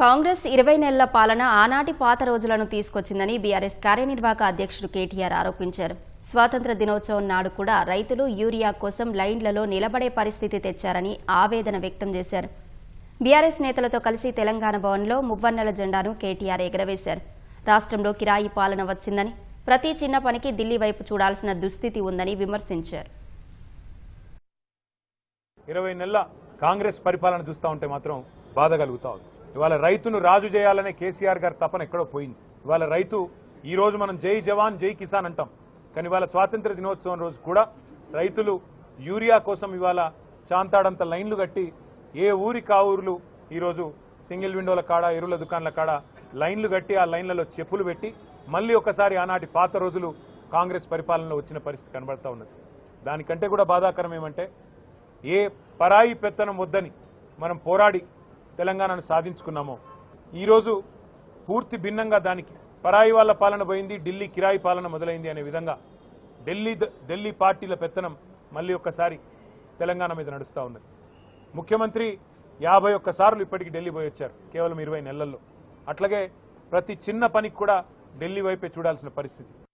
కాంగ్రెస్ ఇరవై నెలల పాలన ఆనాటి పాత రోజులను తీసుకొచ్చిందని బీఆర్ఎస్ కార్యనిర్వాహక అధ్యక్షుడు కేటీఆర్ ఆరోపించారు. స్వాతంత్ర దినోత్సవం నాడు కూడా రైతులు యూరియా కోసం లైన్లలో నిలబడే పరిస్థితి తెచ్చారని ఆవేదన వ్యక్తం చేశారు. బీఆర్ఎస్ నేతలతో కలిసి తెలంగాణ భవన్లో మువ్వన్నెల జెండాను కేటీఆర్ ఎగరవేశారు. రాష్ట్రంలో కిరాయి పాలన వచ్చిందని ప్రతి చిన్న పనికి ఢిల్లీ వైపు చూడాల్సిన దుస్థితి ఉందని విమర్శించారు. ఇరవై నెలల కాంగ్రెస్ పరిపాలన చూస్తూ ఉంటే మాత్రం బాధ కలుగుతా ఉంది. ఇవాళ రైతును రాజు చేయాలనే కేసీఆర్ గారి తపన ఎక్కడో పోయింది. ఇవాళ రైతు ఈ రోజు మనం జై జవాన్ జై కిసాన్ అంటాం. కానీ ఇవాళ స్వాతంత్ర దినోత్సవం రోజు కూడా రైతులు యూరియా కోసం ఇవాళ చాంతాడంత లైన్లు కట్టి ఏ ఊరి కా ఈరోజు సింగిల్ విండోల కాడ ఎరువుల దుకాణాల కాడ లైన్లు కట్టి ఆ లైన్లలో చెప్పులు పెట్టి మళ్ళీ ఒకసారి ఆనాటి పాత రోజులు కాంగ్రెస్ పరిపాలనలో వచ్చిన పరిస్థితి కనబడతా ఉన్నది. దానికంటే కూడా బాధాకరం ఏమంటే ఏ పరాయి పెత్తనం వద్దని మనం పోరాడి తెలంగాణను సాధించుకున్నామో. ఈరోజు పూర్తి భిన్నంగా దానికి పరాయి వాళ్ళ పాలన పోయింది ఢిల్లీ కిరాయి పాలన మొదలైంది అనే విధంగా ఢిల్లీ ద- ఢిల్లీ పార్టీల పెత్తనం మళ్ళీ ఒక్కసారి తెలంగాణ మీద నడుస్తూ ఉన్నది. ముఖ్యమంత్రి యాభై ఒక్కసార్లు ఇప్పటికి ఢిల్లీ పోయి వచ్చారు కేవలం ఇరవై నెలల్లో. అట్లాగే ప్రతి చిన్న పనికి కూడా ఢిల్లీ వైపే చూడాల్సిన పరిస్థితి.